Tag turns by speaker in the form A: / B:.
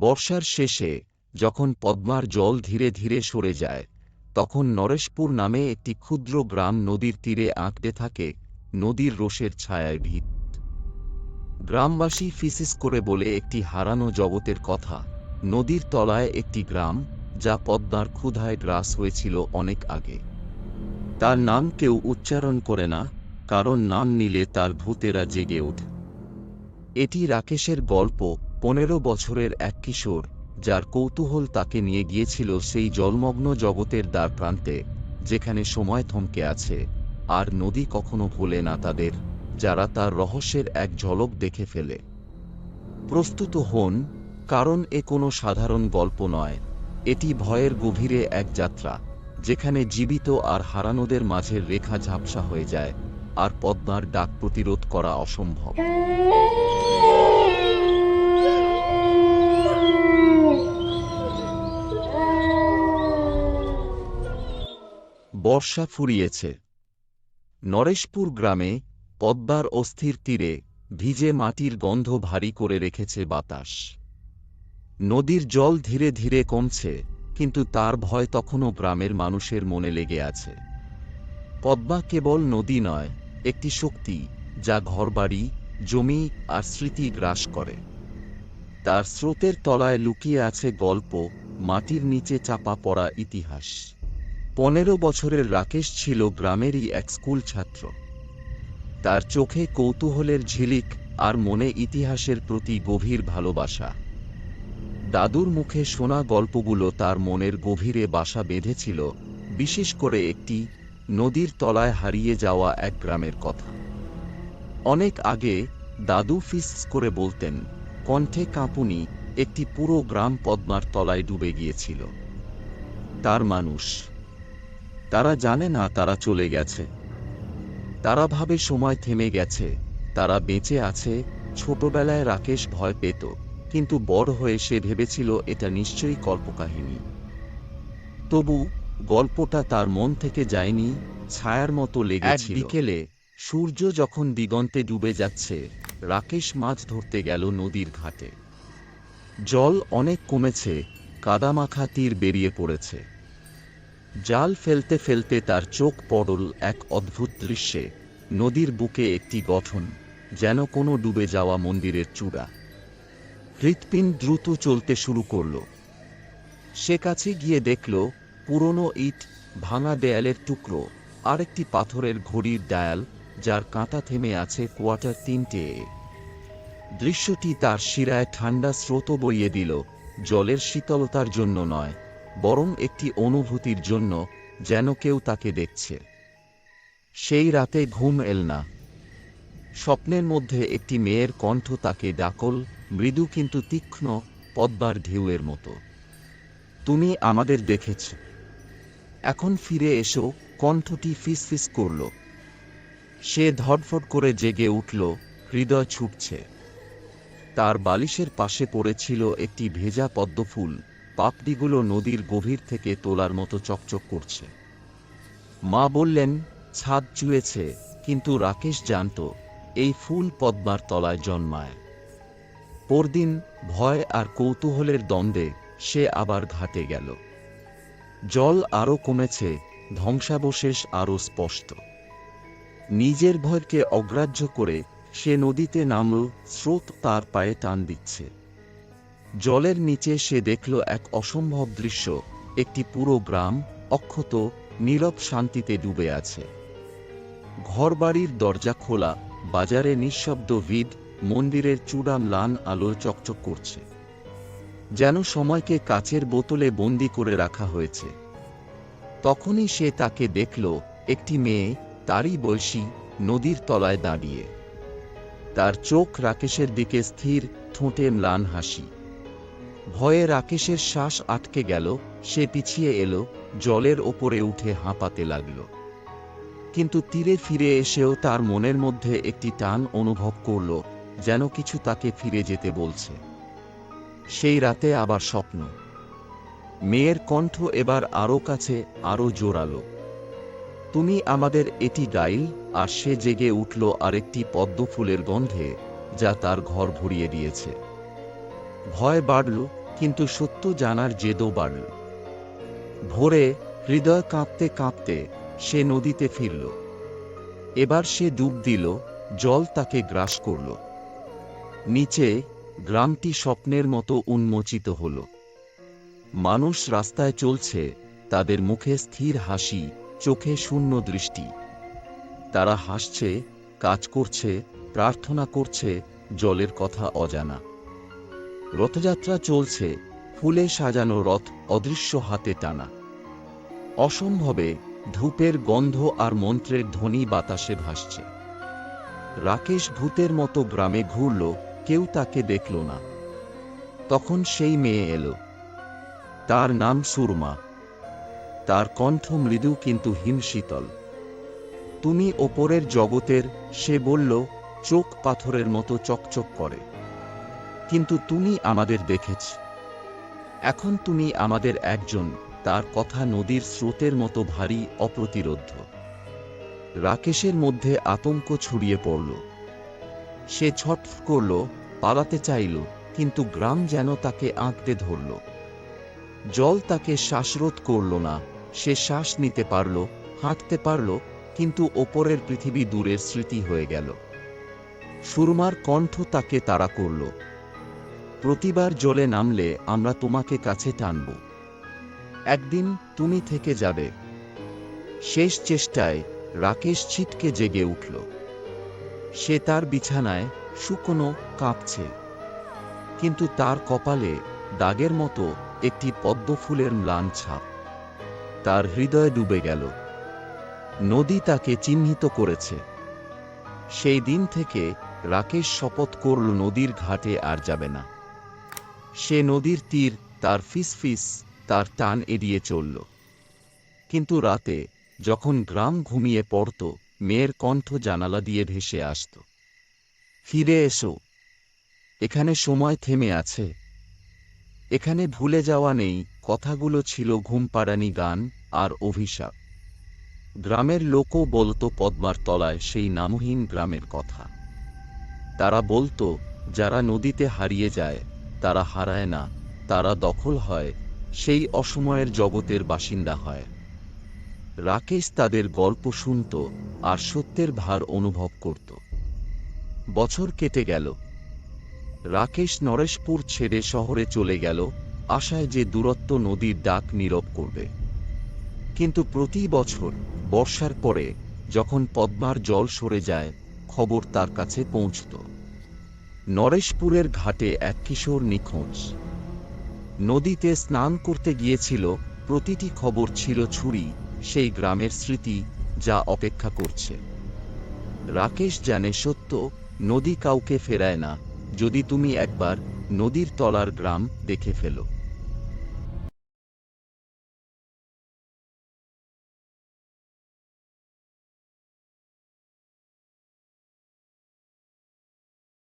A: বর্ষার শেষে, যখন পদ্মার জল ধীরে ধীরে সরে যায়, তখন নরেশপুর নামে একটি ক্ষুদ্র গ্রাম নদীর তীরে আঁকড়ে থাকে নদীর রোষের ছায়ায় ভিত। গ্রামবাসী ফিসিস করে বলে একটি হারানো জগতের কথা, নদীর তলায় একটি গ্রাম, যা পদ্মার ক্ষুধায় গ্রাস হয়েছিল অনেক আগে। তার নাম কেউ উচ্চারণ করে না, কারণ নাম নিলে তার ভূতেরা জেগে ওঠে। এটি রাকেশের গল্প পনেরো বছরের এক কিশোর, যার কৌতূহল তাকে নিয়ে গিয়েছিল সেই জলমগ্ন জগতের দ্বার প্রান্তে, যেখানে সময় থমকে আছে। আর নদী কখনো ভোলে না তাদের, যারা তার রহস্যের এক ঝলক দেখে ফেলে। প্রস্তুত হন, কারণ এ কোনো সাধারণ গল্প নয়। এটি ভয়ের গভীরে এক যাত্রা, যেখানে জীবিত আর হারানোদের মাঝের রেখা ঝাপসা হয়ে যায়, আর পদ্মার ডাক প্রতিরোধ করা অসম্ভব। বর্ষা ফুরিয়েছে। নরেশপুর গ্রামে পদ্মার অস্থির তীরে ভিজে মাটির গন্ধ ভারী করে রেখেছে বাতাস। নদীর জল ধীরে ধীরে কমছে, কিন্তু তার ভয় তখনও গ্রামের মানুষের মনে লেগে আছে। পদ্মা কেবল নদী নয়, একটি শক্তি যা ঘরবাড়ি, জমি আর স্মৃতি গ্রাস করে। তার স্রোতের তলায় লুকিয়ে আছে গল্প, মাটির নিচে চাপা পড়া ইতিহাস। পনেরো বছরের রাকেশ ছিল গ্রামেরই এক স্কুল ছাত্র। তার চোখে কৌতূহলের ঝিলিক আর মনে ইতিহাসের প্রতি গভীর ভালোবাসা। দাদুর মুখে শোনা গল্পগুলো তার মনের গভীরে বাসা বেঁধেছিল, বিশেষ করে একটি নদীর তলায় হারিয়ে যাওয়া এক গ্রামের কথা। অনেক আগে দাদু ফিস করে বলতেন, কণ্ঠে কাঁপুনি একটি পুরো গ্রাম পদ্মার তলায় ডুবে গিয়েছিল। তার মানুষ তারা জানে না তারা চলে গেছে। তারা ভাবে সময় থেমে গেছে। তারা বেঁচে আছে। ছোটবেলায় রাকেশ ভয় পেত, কিন্তু বড় হয়ে সে ভেবেছিল এটা নিশ্চয়ই কল্পকাহিনী। তবু গল্পটা তার মন থেকে যায়নি, ছায়ার মতো লেগেছিল। বিকেলে সূর্য যখন দিগন্তে ডুবে যাচ্ছে, রাকেশ মাছ ধরতে গেল নদীর ঘাটে। জল অনেক কমেছে, কাদামাখা তীর বেরিয়ে পড়েছে। জাল ফেলতে ফেলতে তার চোখ পড়ল এক অদ্ভুত দৃশ্যে। নদীর বুকে একটি গঠন, যেন কোনো ডুবে যাওয়া মন্দিরের চূড়া। হৃৎপিণ্ড দ্রুত চলতে শুরু করল। সে কাছে গিয়ে দেখল, পুরনো ইট, ভাঙা দেয়ালের টুকরো আর একটি পাথরের ঘড়ির ডায়াল, যার কাঁটা থেমে আছে কোয়ার্টার তিনটে। দৃশ্যটি তার শিরায় ঠান্ডা স্রোত বইয়ে দিল, জলের শীতলতার জন্য নয়। বরং একটি অনুভূতির জন্য যেন কেউ তাকে দেখছে। সেই রাতে ঘুম এল না। স্বপ্নের মধ্যে একটি মেয়ের কণ্ঠ তাকে ডাকল, মৃদু কিন্তু তীক্ষ্ণ, পদ্মার ঢেউয়ের মতো। তুমি আমাদের দেখেছ। এখন ফিরে এসো। কণ্ঠটি ফিসফিস করল। সে ধটফট করে জেগে উঠল, হৃদয় ছুটছে। তার বালিশের পাশে পড়েছিল একটি ভেজা পদ্মফুল। পাপড়িগুলো নদীর গভীর থেকে তোলার মতো চকচক করছে। মা বললেন, ছাদ চুয়েছে, কিন্তু রাকেশ জানত, এই ফুল পদ্মার তলায় জন্মায়। পরদিন ভয় আর কৌতূহলের দ্বন্দ্বে সে আবার ঘাটে গেল। জল আরও কমেছে, ধ্বংসাবশেষ আরও স্পষ্ট। নিজের ভয়কে অগ্রাহ্য করে সে নদীতে নামল, স্রোত তার পায়ে টান দিচ্ছে। জলের নিচে সে দেখল এক অসম্ভব দৃশ্য। একটি পুরো গ্রাম, অক্ষত, নীরব শান্তিতে ডুবে আছে। ঘরবাড়ির দরজা খোলা, বাজারে নিঃশব্দ ভিড, মন্দিরের চূড়া লান আলো চকচক করছে। যেন সময়কে কাচের বোতলে বন্দি করে রাখা হয়েছে। তখনই সে তাকে দেখল, একটি মেয়ে, তারই বয়সী, নদীর তলায় দাঁড়িয়ে। তার চোখ রাকেশের দিকে স্থির, ঠোঁটে ম্লান হাসি। ভয়ে রাকেশের শ্বাস আটকে গেল, সে পিছিয়ে এলো, জলের ওপরে উঠে হাঁপাতে লাগল। কিন্তু তীরে ফিরে এসেও তার মনের মধ্যে একটি টান অনুভব করল, যেন কিছু তাকে ফিরে যেতে বলছে। সেই রাতে আবার স্বপ্ন। মেয়ের কণ্ঠ এবার আরও কাছে আরও জোরালো। তুমি আমাদের এটি ডাইল? আর সে জেগে উঠল আরেকটি পদ্ম ফুলের গন্ধে, যা তার ঘর ভরিয়ে দিয়েছে। ভয় বাড়ল কিন্তু সত্য জানার জেদও বাড়ল ভোরে হৃদয় কাঁপতে কাঁপতে সে নদীতে ফিরল। এবার সে ডুব দিল, জল তাকে গ্রাস করল। নিচে গ্রামটি স্বপ্নের মতো উন্মোচিত হল। মানুষ রাস্তায় চলছে, তাদের মুখে স্থির হাসি, চোখে শূন্য দৃষ্টি। তারা হাসছে, কাজ করছে, প্রার্থনা করছে, জলের কথা অজানা। রথযাত্রা চলছে, ফুলে সাজানো রথ অদৃশ্য হাতে টানা। অসম্ভবে ধূপের গন্ধ আর মন্ত্রের ধ্বনি বাতাসে ভাসছে। রাকেশ ভূতের মতো গ্রামে ঘুরল, কেউ তাকে দেখল না। তখন সেই মেয়ে এলো। তার নাম সুরমা। তার কণ্ঠ মৃদু কিন্তু হিমশীতল তুমি ওপরের জগতের, সে বলল, চোখ পাথরের মতো চকচক করে। কিন্তু তুমি আমাদের দেখেছ। এখন তুমি আমাদের একজন, তার কথা নদীর স্রোতের মতো ভারী, অপ্রতিরোধ্য। রাকেশের মধ্যে আতঙ্ক ছড়িয়ে পড়ল। সে ছট করল, পালাতে চাইল, কিন্তু গ্রাম যেন তাকে আঁকড়ে ধরল। জল তাকে শ্বাসরোধ করল না, সে শ্বাস নিতে পারল, হাঁটতে পারল, কিন্তু ওপরের পৃথিবী দূরের স্মৃতি হয়ে গেল। সুরমার কণ্ঠ তাকে তাড়া করল। প্রতিবার জলে নামলে আমরা তোমাকে কাছে টানব। একদিন তুমি থেকে যাবে। শেষ চেষ্টায় রাকেশ ছিটকে জেগে উঠল। সে তার বিছানায় শুকনো কাঁপছে। কিন্তু তার কপালে দাগের মতো একটি পদ্মফুলের ম্লান ছাপ। তার হৃদয় ডুবে গেল। নদী তাকে চিহ্নিত করেছে। সেই দিন থেকে রাকেশ শপথ করল, নদীর ঘাটে আর যাবে না। সে নদীর তীর তার ফিসফিস, তার টান এড়িয়ে চলল। কিন্তু রাতে যখন গ্রাম ঘুমিয়ে পড়ত, মেয়ের কণ্ঠ জানালা দিয়ে ভেসে আসত। ফিরে এসো। এখানে সময় থেমে আছে। এখানে ভুলে যাওয়া নেই, কথাগুলো ছিল ঘুমপাড়ানি গান আর অভিশাপ। গ্রামের লোকও বলতো পদ্মার তলায় সেই নামহীন গ্রামের কথা। তারা বলতো, যারা নদীতে হারিয়ে যায় তারা হারায় না, তারা দখল হয়, সেই অসময়ের জগতের বাসিন্দা হয়। রাকেশ তাদের গল্প শুনত আর সত্যের ভার অনুভব করত। বছর কেটে গেল। রাকেশ নরেশপুর ছেড়ে শহরে চলে গেল, আশায় যে দূরত্ব নদীর ডাক নীরব করবে। কিন্তু প্রতি বছর বর্ষার পরে যখন পদ্মার জল সরে যায়, খবর তার কাছে পৌঁছত। নরেশপুরের ঘাটে এক কিশোর নিখোঁজ। নদীতে স্নান করতে গিয়েছিল, প্রতিটি খবর ছিল ছুরি, সেই গ্রামের স্মৃতি যা অপেক্ষা করছে। রাকেশ জানে, সত্য, নদী কাউকে ফেরায় না, যদি তুমি একবার নদীর তলার গ্রাম দেখে ফেলো।